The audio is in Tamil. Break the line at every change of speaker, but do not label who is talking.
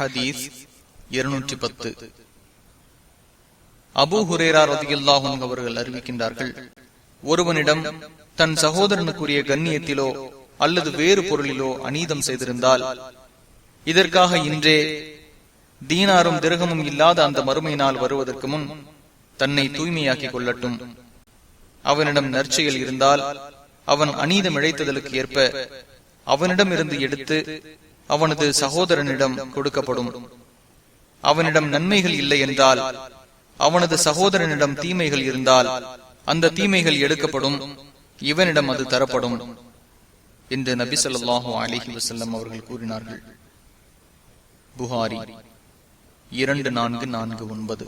ஹதீஸ் இருநூற்றி பத்து. அபு ஹுரேரா ரதியுல்லாஹும் அவர்கள் அறிவிக்கின்றார்கள் ஒருவனிடம் தன் சகோதரனுக்குரிய கண்ணியத்திலோ அல்லது வேறு பொருளிலோ அநீதம் செய்திருந்தால் இதற்காக இன்றே தீனாரும் திரகமும் இல்லாத அந்த மறுமையினால் வருவதற்கு முன் தன்னை தூய்மையாக்கிக் கொள்ளட்டும். அவனிடம் நற்செயல் இருந்தால் அவன் அநீதம் இழைத்ததற்கு ஏற்ப அவனிடம் இருந்து எடுத்து அவனது சகோதரனிடம் கொடுக்கப்படும். அவனிடம் நன்மைகள் இல்லை என்றால் அவனது சகோதரனிடம் தீமைகள் இருந்தால் அந்த தீமைகள் எடுக்கப்படும். இவனிடம் அது தரப்படும் என்று நபி சொல்லாஹு அலிஹி வசல்லம் அவர்கள் கூறினார்கள். புகாரி இரண்டு நான்கு நான்கு ஒன்பது.